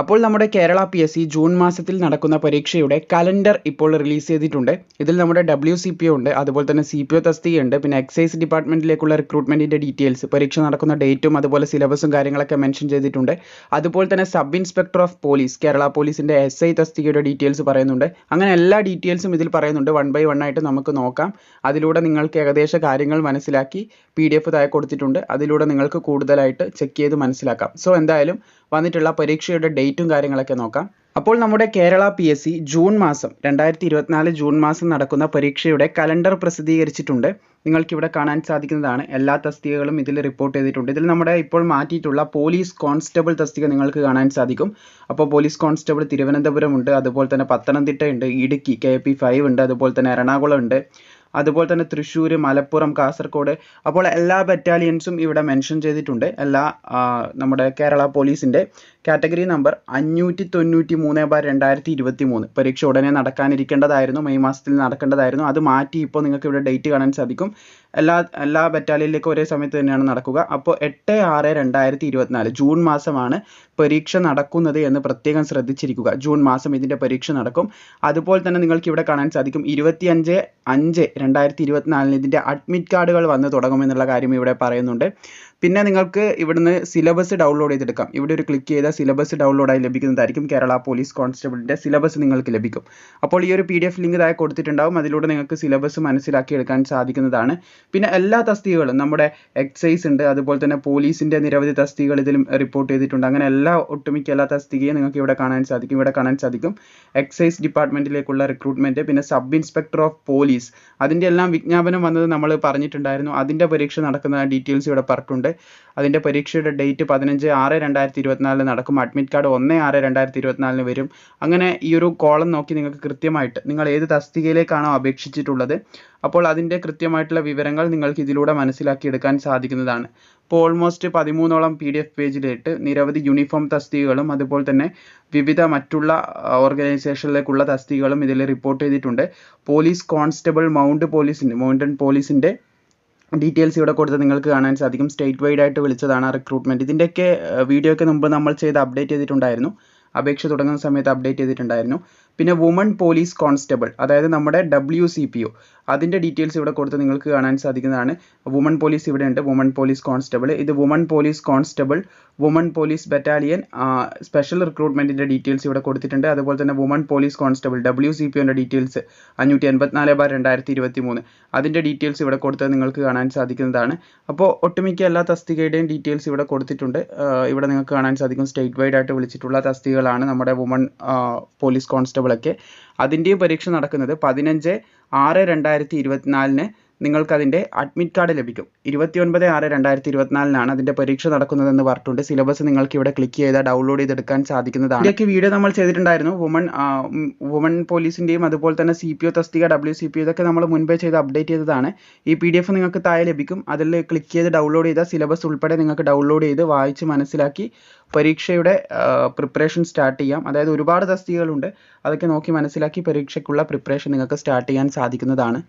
അപ്പോൾ നമ്മുടെ Kerala P S C June മാസത്തിൽ നടക്കുന്ന പരീക്ഷയുടെ കലണ്ടർ ഇപ്പോൾ റിലീസ് ചെയ്തിട്ടുണ്ട്. ഇതിൽ നമ്മുടെ ഡബ്ല്യു സി പി ഉണ്ട് അതുപോലെ തന്നെ സി പി ഒ തസ്തികയുണ്ട് പിന്നെ എക്സൈസ് ഡിപ്പാർട്ട്മെന്റിലേക്കുള്ള റിക്രൂട്ട്മെന്റിന്റെ ഡീറ്റെയിൽസ് പരീക്ഷ നടക്കുന്ന ഡേറ്റും അതുപോലെ സിലബസും കാര്യങ്ങളൊക്കെ മെൻഷൻ ചെയ്തിട്ടുണ്ട്. അതുപോലെ തന്നെ sub inspector of police Kerala പോലീസിന്റെ എസ് ഐ തസ്തികയുടെ ഡീറ്റെയിൽസ് പറയുന്നുണ്ട്. അങ്ങനെ എല്ലാ ഡീറ്റെയിൽസും ഇതിൽ പറയുന്നുണ്ട്. വൺ ബൈ വൺ ആയിട്ട് നമുക്ക് നോക്കാം. അതിലൂടെ നിങ്ങൾക്ക് ഏകദേശ കാര്യങ്ങൾ മനസ്സിലാക്കി പി ഡി എഫ് താഴെ കൊടുത്തിട്ടുണ്ട്. അതിലൂടെ നിങ്ങൾക്ക് കൂടുതലായിട്ട് ചെക്ക് ചെയ്ത് മനസ്സിലാക്കാം. സോ എന്തായാലും വന്നിട്ടുള്ള പരീക്ഷയുടെ ഡേറ്റും കാര്യങ്ങളൊക്കെ നോക്കാം. അപ്പോൾ നമ്മുടെ Kerala P S C June മാസം രണ്ടായിരത്തി ഇരുപത്തിനാല് ജൂൺ മാസം നടക്കുന്ന പരീക്ഷയുടെ കലണ്ടർ പ്രസിദ്ധീകരിച്ചിട്ടുണ്ട്. നിങ്ങൾക്ക് ഇവിടെ കാണാൻ സാധിക്കുന്നതാണ് എല്ലാ തസ്തികകളും ഇതിൽ റിപ്പോർട്ട് ചെയ്തിട്ടുണ്ട്. ഇതിൽ നമ്മുടെ ഇപ്പോൾ മാറ്റിയിട്ടുള്ള പോലീസ് കോൺസ്റ്റബിൾ തസ്തിക നിങ്ങൾക്ക് കാണാൻ സാധിക്കും. അപ്പോൾ പോലീസ് കോൺസ്റ്റബിൾ തിരുവനന്തപുരം ഉണ്ട് അതുപോലെ തന്നെ പത്തനംതിട്ട ഉണ്ട് ഇടുക്കി കെ പി ഫൈവ് ഉണ്ട് അതുപോലെ തന്നെ എറണാകുളം ഉണ്ട്. അതുപോലെ തന്നെ തൃശ്ശൂർ മലപ്പുറം കാസർഗോഡ് അപ്പോൾ എല്ലാ ബറ്റാലിയൻസും ഇവിടെ മെൻഷൻ ചെയ്തിട്ടുണ്ട്. എല്ലാ നമ്മുടെ കേരള പോലീസിന്റെ കാറ്റഗറി നമ്പർ അഞ്ഞൂറ്റി തൊണ്ണൂറ്റി മൂന്ന് ബാർ രണ്ടായിരത്തി ഇരുപത്തി മൂന്ന് പരീക്ഷ ഉടനെ നടക്കാനിരിക്കേണ്ടതായിരുന്നു മെയ് മാസത്തിൽ നടക്കേണ്ടതായിരുന്നു. അത് മാറ്റി ഇപ്പോൾ നിങ്ങൾക്ക് ഇവിടെ ഡേറ്റ് കാണാൻ സാധിക്കും. എല്ലാ എല്ലാ ബറ്റാലിയനിലേക്കും ഒരേ സമയത്ത് തന്നെയാണ് നടക്കുക. അപ്പോൾ എട്ട് ആറ് രണ്ടായിരത്തി ഇരുപത്തിനാല് ജൂൺ മാസമാണ് പരീക്ഷ നടക്കുന്നത് എന്ന് പ്രത്യേകം ശ്രദ്ധിച്ചിരിക്കുക. ജൂൺ മാസം ഇതിന്റെ പരീക്ഷ നടക്കും. അതുപോലെ തന്നെ നിങ്ങൾക്ക് ഇവിടെ കാണാൻ സാധിക്കും. ഇരുപത്തിയഞ്ച് അഞ്ച് രണ്ടായിരത്തി ഇരുപത്തിനാലിന് ഇതിന്റെ അഡ്മിറ്റ് കാർഡുകൾ വന്ന് തുടങ്ങുമെന്നുള്ള കാര്യം ഇവിടെ പറയുന്നുണ്ട്. പിന്നെ നിങ്ങൾക്ക് ഇവിടുന്ന് സിലബസ് ഡൗൺലോഡ് ചെയ്തെടുക്കാം. ഇവിടെ ഒരു ക്ലിക്ക് ചെയ്താൽ സിലബസ് ഡൗൺലോഡായി ലഭിക്കുന്നതായിരിക്കും. കേരള പോലീസ് കോൺസ്റ്റബിളിന്റെ സിലബസ് നിങ്ങൾക്ക് ലഭിക്കും. അപ്പോൾ ഈ ഒരു പി ഡി എഫ് ലിങ്ക് താഴെ കൊടുത്തിട്ടുണ്ടാവും. അതിലൂടെ നിങ്ങൾക്ക് സിലബസ് മനസ്സിലാക്കി എടുക്കാൻ സാധിക്കുന്നതാണ്. പിന്നെ എല്ലാ തസ്തികകളും നമ്മുടെ എക്സൈസ് ഉണ്ട് അതുപോലെ തന്നെ പോലീസിന്റെ നിരവധി തസ്തികകൾ ഇതിലും റിപ്പോർട്ട് ചെയ്തിട്ടുണ്ട്. അങ്ങനെ എല്ലാ ഒട്ടുമിക്ക എല്ലാ തസ്തികയും നിങ്ങൾക്ക് ഇവിടെ കാണാൻ സാധിക്കും. ഇവിടെ കാണാൻ സാധിക്കും എക്സൈസ് ഡിപ്പാർട്ട്മെന്റിലേക്കുള്ള റിക്രൂട്ട്മെന്റ് പിന്നെ സബ് ഇൻസ്പെക്ടർ ഓഫ് പോലീസ് അതിന്റെ എല്ലാം വിജ്ഞാപനം വന്നത് നമ്മൾ പറഞ്ഞിട്ടുണ്ടായിരുന്നു. അതിന്റെ പരീക്ഷ നടക്കുന്ന ഡീറ്റെയിൽസ് ഇവിടെ പറഞ്ഞിട്ടുണ്ട്. അതിന്റെ പരീക്ഷയുടെ ഡേറ്റ് പതിനഞ്ച് ആറ് രണ്ടായിരത്തി ഇരുപത്തിനാലിന് നടക്കും. അഡ്മിറ്റ് കാർഡ് ഒന്ന് ആറ് രണ്ടായിരത്തി ഇരുപത്തിനാലിന് വരും. അങ്ങനെ ഈ ഒരു കോളം നോക്കി നിങ്ങൾക്ക് കൃത്യമായിട്ട് നിങ്ങൾ ഏത് തസ്തികയിലേക്കാണോ അപേക്ഷിച്ചിട്ടുള്ളത് അപ്പോൾ അതിന്റെ കൃത്യമായിട്ടുള്ള വിവരങ്ങൾ നിങ്ങൾക്ക് ഇതിലൂടെ മനസ്സിലാക്കിയെടുക്കാൻ സാധിക്കുന്നതാണ്. ഇപ്പോൾ ഓൾമോസ്റ്റ് പതിമൂന്നോളം പി ഡി എഫ് പേജിലിട്ട് നിരവധി യൂണിഫോം തസ്തികകളും അതുപോലെ തന്നെ വിവിധ മറ്റുള്ള ഓർഗനൈസേഷനിലേക്കുള്ള തസ്തികകളും ഇതിൽ റിപ്പോർട്ട് ചെയ്തിട്ടുണ്ട്. പോലീസ് കോൺസ്റ്റബിൾ മൗണ്ട് പോലീസിന്റെ മൗണ്ടൻ പോലീസിന്റെ ഡീറ്റെയിൽസ് ഇവിടെ കൊടുത്ത് നിങ്ങൾക്ക് കാണാൻ സാധിക്കും. സ്റ്റേറ്റ് വൈഡ് ആയിട്ട് വിളിച്ചതാണ് ആ റിക്രൂട്ട്മെന്റ് ഇതിന്റെയൊക്കെ വീഡിയോ ഒക്കെ മുമ്പ് നമ്മൾ ചെയ്ത് അപ്ഡേറ്റ് ചെയ്തിട്ടുണ്ടായിരുന്നു. അപേക്ഷ തുടങ്ങുന്ന സമയത്ത് അപ്ഡേറ്റ് ചെയ്തിട്ടുണ്ടായിരുന്നു. പിന്നെ വുമൺ പോലീസ് കോൺസ്റ്റബിൾ അതായത് നമ്മുടെ ഡബ്ല്യു സി പി ഒ അതിന്റെ ഡീറ്റെയിൽസ് ഇവിടെ കൊടുത്ത് നിങ്ങൾക്ക് കാണാൻ സാധിക്കുന്നതാണ്. വുമൺ പോലീസ് ഇവിടെ ഉണ്ട് വുമൺ പോലീസ് കോൺസ്റ്റബിൾ ഇത് woman police constable woman police battalion special റിക്രൂട്ട്മെന്റിന്റെ details ഇവിടെ കൊടുത്തിട്ടുണ്ട്. അതുപോലെ തന്നെ woman police constable W C P ഒന്റെ details അഞ്ഞൂറ്റി എൺപത്തിനാല് ബാർ രണ്ടായിരത്തി ഇരുപത്തി മൂന്ന് അതിന്റെ ഡീറ്റെയിൽസ് ഇവിടെ കൊടുത്ത് നിങ്ങൾക്ക് കാണാൻ സാധിക്കുന്നതാണ്. അപ്പോൾ ഒട്ടുമിക്ക എല്ലാ തസ്തികയുടെയും ഡീറ്റെയിൽസ് ഇവിടെ കൊടുത്തിട്ടുണ്ട്. ഇവിടെ നിങ്ങൾക്ക് കാണാൻ സാധിക്കും. സ്റ്റേറ്റ് വൈഡ് ആയിട്ട് വിളിച്ചിട്ടുള്ള തസ്തികകളാണ് നമ്മുടെ വുമൺ പോലീസ് കോൺസ്റ്റബിളൊക്കെ അതിന്റെയും പരീക്ഷ നടക്കുന്നത് പതിനഞ്ച് ആറ് രണ്ടായിരത്തി ഇരുപത്തിനാലിന് നിങ്ങൾക്ക് അതിന്റെ അഡ്മിറ്റ് കാർഡ് ലഭിക്കും. ഇരുപത്തി ഒൻപത് ആറ് രണ്ടായിരത്തി ഇരുപത്തിനാലിനാണ് അതിന്റെ പരീക്ഷ നടക്കുന്നതെന്ന് പറഞ്ഞിട്ടുണ്ട്. സിലബസ് നിങ്ങൾക്ക് ഇവിടെ ക്ലിക്ക് ചെയ്താൽ ഡൗൺലോഡ് ചെയ്തെടുക്കാൻ സാധിക്കുന്നതാണ്. ഇതിലേക്ക് വീഡിയോ നമ്മൾ ചെയ്തിട്ടുണ്ടായിരുന്നു. വുമൺ വുമൺ പോലീസിന്റെയും അതുപോലെ തന്നെ സി പി ഒ തസ്തിക ഡബ്ല്യു സി പി ഇതൊക്കെ നമ്മൾ മുൻപേ ചെയ്ത് അപ്ഡേറ്റ് ചെയ്തതാണ്. ഈ പി ഡി എഫ് നിങ്ങൾക്ക് താഴെ ലഭിക്കും. അതിൽ ക്ലിക്ക് ചെയ്ത് ഡൗൺലോഡ് ചെയ്താൽ സിലബസ് ഉൾപ്പെടെ നിങ്ങൾക്ക് ഡൗൺലോഡ് ചെയ്ത് വായിച്ച് മനസ്സിലാക്കി പരീക്ഷയുടെ പ്രിപ്പറേഷൻ സ്റ്റാർട്ട് ചെയ്യാം. അതായത് ഒരുപാട് തസ്തികകളുണ്ട്. അതൊക്കെ നോക്കി മനസ്സിലാക്കി പരീക്ഷയ്ക്കുള്ള പ്രിപ്പറേഷൻ നിങ്ങൾക്ക് സ്റ്റാർട്ട് ചെയ്യാൻ സാധിക്കുന്നതാണ്.